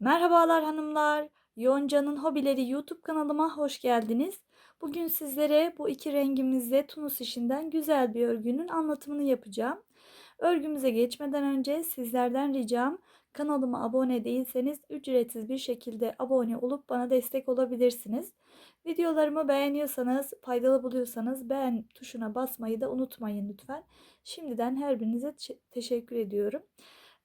Merhabalar hanımlar. Yonca'nın Hobileri YouTube kanalıma hoş geldiniz. Bugün sizlere bu iki rengimizde Tunus işinden güzel bir örgünün anlatımını yapacağım. Örgümüze geçmeden önce sizlerden ricam kanalıma abone değilseniz ücretsiz bir şekilde abone olup bana destek olabilirsiniz. Videolarımı beğeniyorsanız, faydalı buluyorsanız beğen tuşuna basmayı da unutmayın lütfen. Şimdiden her birinize teşekkür ediyorum.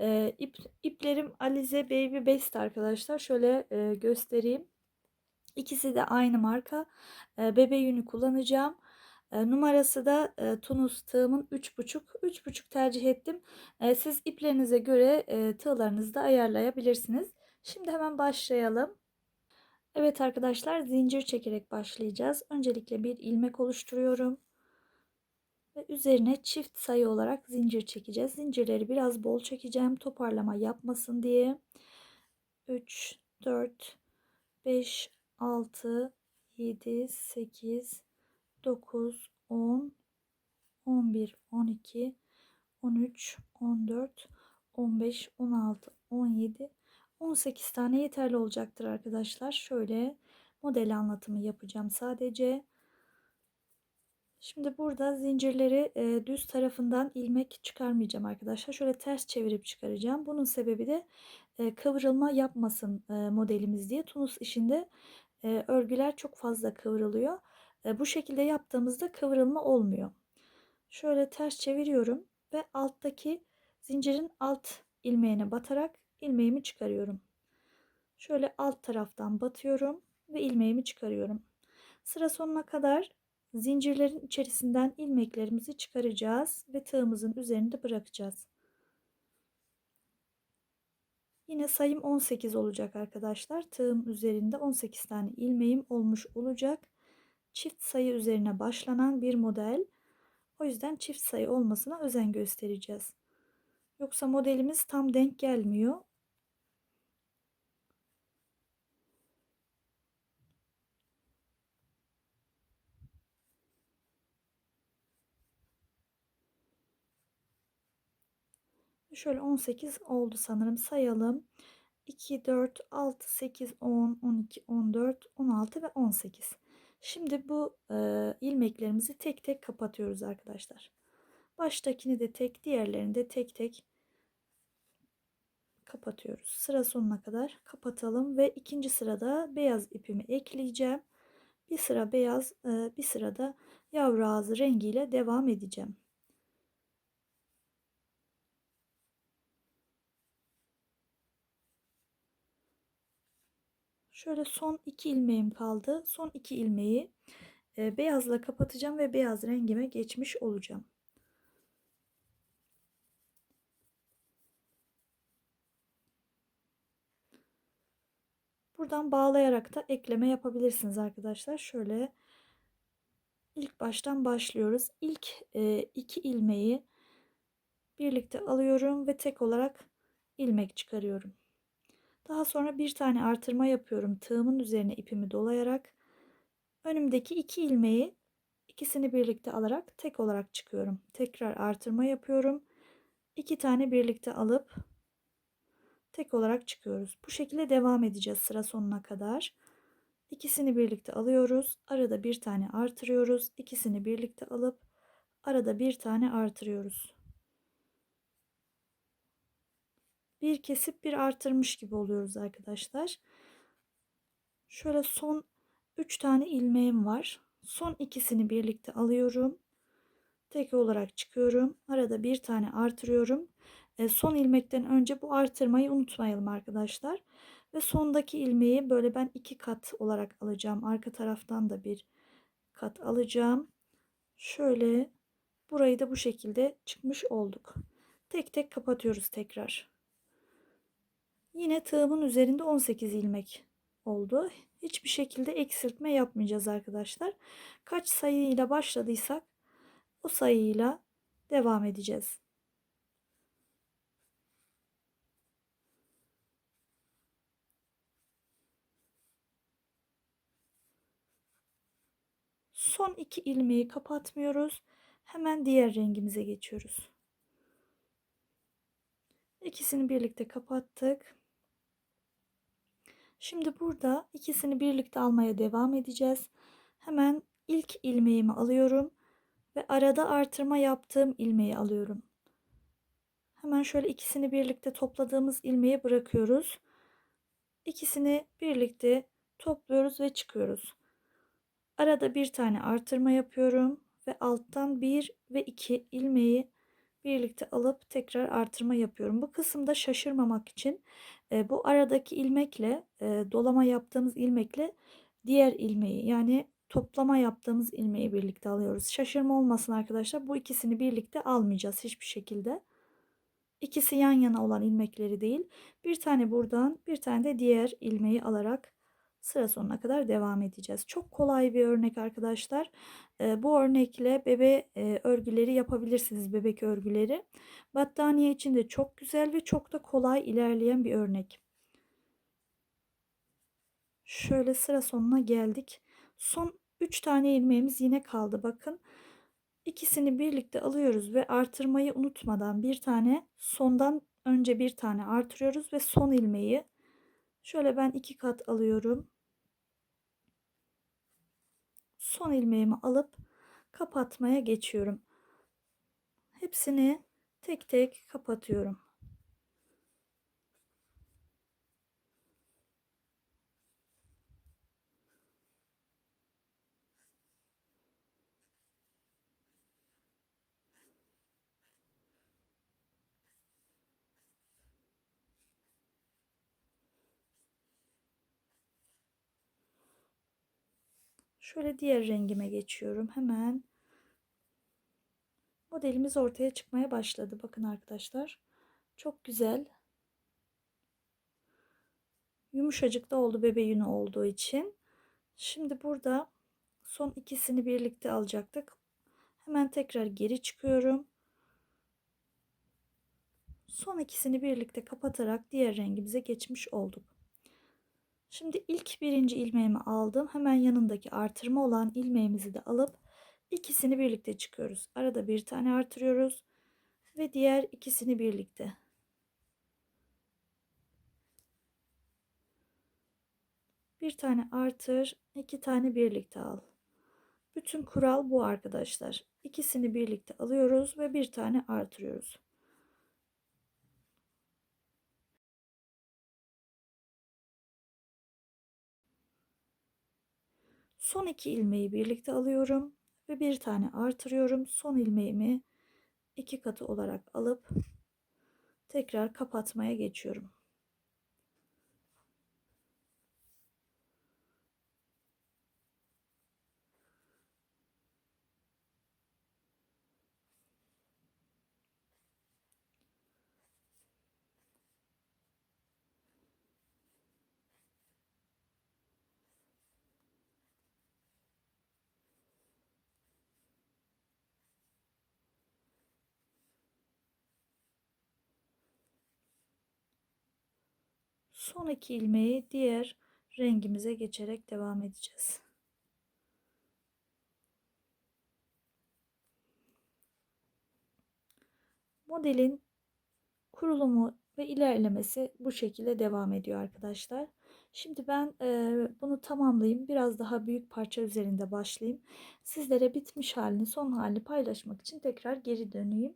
E, ip, iplerim Alize Baby Best arkadaşlar. Şöyle e, göstereyim. İkisi de aynı marka. E, bebe yünü kullanacağım. E, numarası da e, Tunus tığımın 3.5. 3.5 tercih ettim. E, siz iplerinize göre e, tığlarınızı da ayarlayabilirsiniz. Şimdi hemen başlayalım. Evet arkadaşlar zincir çekerek başlayacağız. Öncelikle bir ilmek oluşturuyorum ve üzerine çift sayı olarak zincir çekeceğiz. Zincirleri biraz bol çekeceğim toparlama yapmasın diye. 3, 4, 5, 6, 7, 8, 9, 10, 11, 12, 13, 14, 15, 16, 17, 18 tane yeterli olacaktır arkadaşlar. Şöyle model anlatımı yapacağım sadece. Şimdi burada zincirleri e, düz tarafından ilmek çıkarmayacağım arkadaşlar. Şöyle ters çevirip çıkaracağım. Bunun sebebi de e, kıvrılma yapmasın e, modelimiz diye. Tunus işinde e, örgüler çok fazla kıvrılıyor. E, bu şekilde yaptığımızda kıvrılma olmuyor. Şöyle ters çeviriyorum ve alttaki zincirin alt ilmeğine batarak ilmeğimi çıkarıyorum. Şöyle alt taraftan batıyorum ve ilmeğimi çıkarıyorum. Sıra sonuna kadar Zincirlerin içerisinden ilmeklerimizi çıkaracağız ve tığımızın üzerinde bırakacağız. Yine sayım 18 olacak arkadaşlar. Tığım üzerinde 18 tane ilmeğim olmuş olacak. Çift sayı üzerine başlanan bir model. O yüzden çift sayı olmasına özen göstereceğiz. Yoksa modelimiz tam denk gelmiyor. Şöyle 18 oldu sanırım. Sayalım. 2, 4, 6, 8, 10, 12, 14, 16 ve 18. Şimdi bu e, ilmeklerimizi tek tek kapatıyoruz arkadaşlar. Baştakini de tek, diğerlerini de tek tek kapatıyoruz. Sıra sonuna kadar kapatalım ve ikinci sırada beyaz ipimi ekleyeceğim. Bir sıra beyaz, e, bir sırada yavru ağzı rengiyle devam edeceğim. Şöyle son iki ilmeğim kaldı. Son iki ilmeği e, beyazla kapatacağım ve beyaz rengime geçmiş olacağım. Buradan bağlayarak da ekleme yapabilirsiniz arkadaşlar. Şöyle ilk baştan başlıyoruz. İlk e, iki ilmeği birlikte alıyorum ve tek olarak ilmek çıkarıyorum. Daha sonra bir tane artırma yapıyorum. Tığımın üzerine ipimi dolayarak önümdeki iki ilmeği ikisini birlikte alarak tek olarak çıkıyorum. Tekrar artırma yapıyorum. İki tane birlikte alıp tek olarak çıkıyoruz. Bu şekilde devam edeceğiz sıra sonuna kadar. İkisini birlikte alıyoruz. Arada bir tane artırıyoruz. İkisini birlikte alıp arada bir tane artırıyoruz. Bir kesip bir artırmış gibi oluyoruz arkadaşlar. Şöyle son 3 tane ilmeğim var. Son ikisini birlikte alıyorum. Tek olarak çıkıyorum. Arada bir tane artırıyorum. E, son ilmekten önce bu artırmayı unutmayalım arkadaşlar. Ve sondaki ilmeği böyle ben iki kat olarak alacağım. Arka taraftan da bir kat alacağım. Şöyle burayı da bu şekilde çıkmış olduk. Tek tek kapatıyoruz tekrar. Yine tığımın üzerinde 18 ilmek oldu. Hiçbir şekilde eksiltme yapmayacağız arkadaşlar. Kaç sayıyla başladıysak o sayıyla devam edeceğiz. Son iki ilmeği kapatmıyoruz. Hemen diğer rengimize geçiyoruz. İkisini birlikte kapattık. Şimdi burada ikisini birlikte almaya devam edeceğiz. Hemen ilk ilmeğimi alıyorum ve arada artırma yaptığım ilmeği alıyorum. Hemen şöyle ikisini birlikte topladığımız ilmeği bırakıyoruz. İkisini birlikte topluyoruz ve çıkıyoruz. Arada bir tane artırma yapıyorum ve alttan bir ve iki ilmeği birlikte alıp tekrar artırma yapıyorum. Bu kısımda şaşırmamak için e, bu aradaki ilmekle e, dolama yaptığımız ilmekle diğer ilmeği yani toplama yaptığımız ilmeği birlikte alıyoruz. Şaşırma olmasın arkadaşlar. Bu ikisini birlikte almayacağız hiçbir şekilde. İkisi yan yana olan ilmekleri değil. Bir tane buradan bir tane de diğer ilmeği alarak sıra sonuna kadar devam edeceğiz. Çok kolay bir örnek arkadaşlar. E, bu örnekle bebe e, örgüleri yapabilirsiniz. Bebek örgüleri. Battaniye için de çok güzel ve çok da kolay ilerleyen bir örnek. Şöyle sıra sonuna geldik. Son 3 tane ilmeğimiz yine kaldı. Bakın. İkisini birlikte alıyoruz ve artırmayı unutmadan bir tane sondan önce bir tane artırıyoruz ve son ilmeği şöyle ben iki kat alıyorum. Son ilmeğimi alıp kapatmaya geçiyorum. Hepsini tek tek kapatıyorum. Şöyle diğer rengime geçiyorum. Hemen modelimiz ortaya çıkmaya başladı. Bakın arkadaşlar. Çok güzel. Yumuşacık da oldu bebe yünü olduğu için. Şimdi burada son ikisini birlikte alacaktık. Hemen tekrar geri çıkıyorum. Son ikisini birlikte kapatarak diğer rengimize geçmiş olduk. Şimdi ilk birinci ilmeğimi aldım. Hemen yanındaki artırma olan ilmeğimizi de alıp ikisini birlikte çıkıyoruz. Arada bir tane artırıyoruz ve diğer ikisini birlikte. Bir tane artır, iki tane birlikte al. Bütün kural bu arkadaşlar. İkisini birlikte alıyoruz ve bir tane artırıyoruz. Son iki ilmeği birlikte alıyorum ve bir tane artırıyorum. Son ilmeğimi iki katı olarak alıp tekrar kapatmaya geçiyorum. Son iki ilmeği diğer rengimize geçerek devam edeceğiz. Modelin kurulumu ve ilerlemesi bu şekilde devam ediyor arkadaşlar. Şimdi ben e, bunu tamamlayayım. Biraz daha büyük parça üzerinde başlayayım. Sizlere bitmiş halini, son halini paylaşmak için tekrar geri döneyim.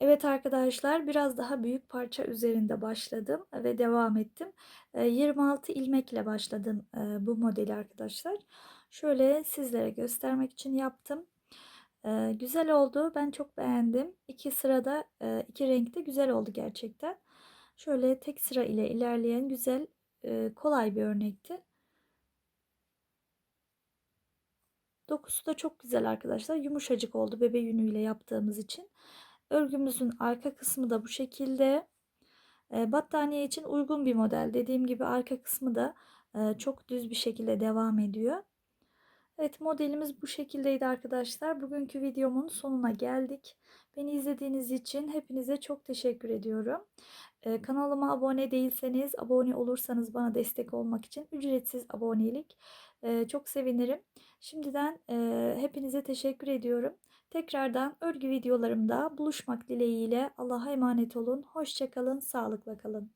Evet arkadaşlar biraz daha büyük parça üzerinde başladım ve devam ettim. 26 ilmekle başladım bu modeli arkadaşlar. Şöyle sizlere göstermek için yaptım. Güzel oldu. Ben çok beğendim. İki sırada iki renkte güzel oldu gerçekten. Şöyle tek sıra ile ilerleyen güzel kolay bir örnekti. Dokusu da çok güzel arkadaşlar. Yumuşacık oldu bebe yünüyle yaptığımız için. Örgümüzün arka kısmı da bu şekilde. Battaniye için uygun bir model. Dediğim gibi arka kısmı da çok düz bir şekilde devam ediyor. Evet modelimiz bu şekildeydi arkadaşlar. Bugünkü videomun sonuna geldik. Beni izlediğiniz için hepinize çok teşekkür ediyorum. Kanalıma abone değilseniz abone olursanız bana destek olmak için ücretsiz abonelik çok sevinirim. Şimdiden hepinize teşekkür ediyorum. Tekrardan örgü videolarımda buluşmak dileğiyle Allah'a emanet olun. Hoşçakalın, sağlıkla kalın.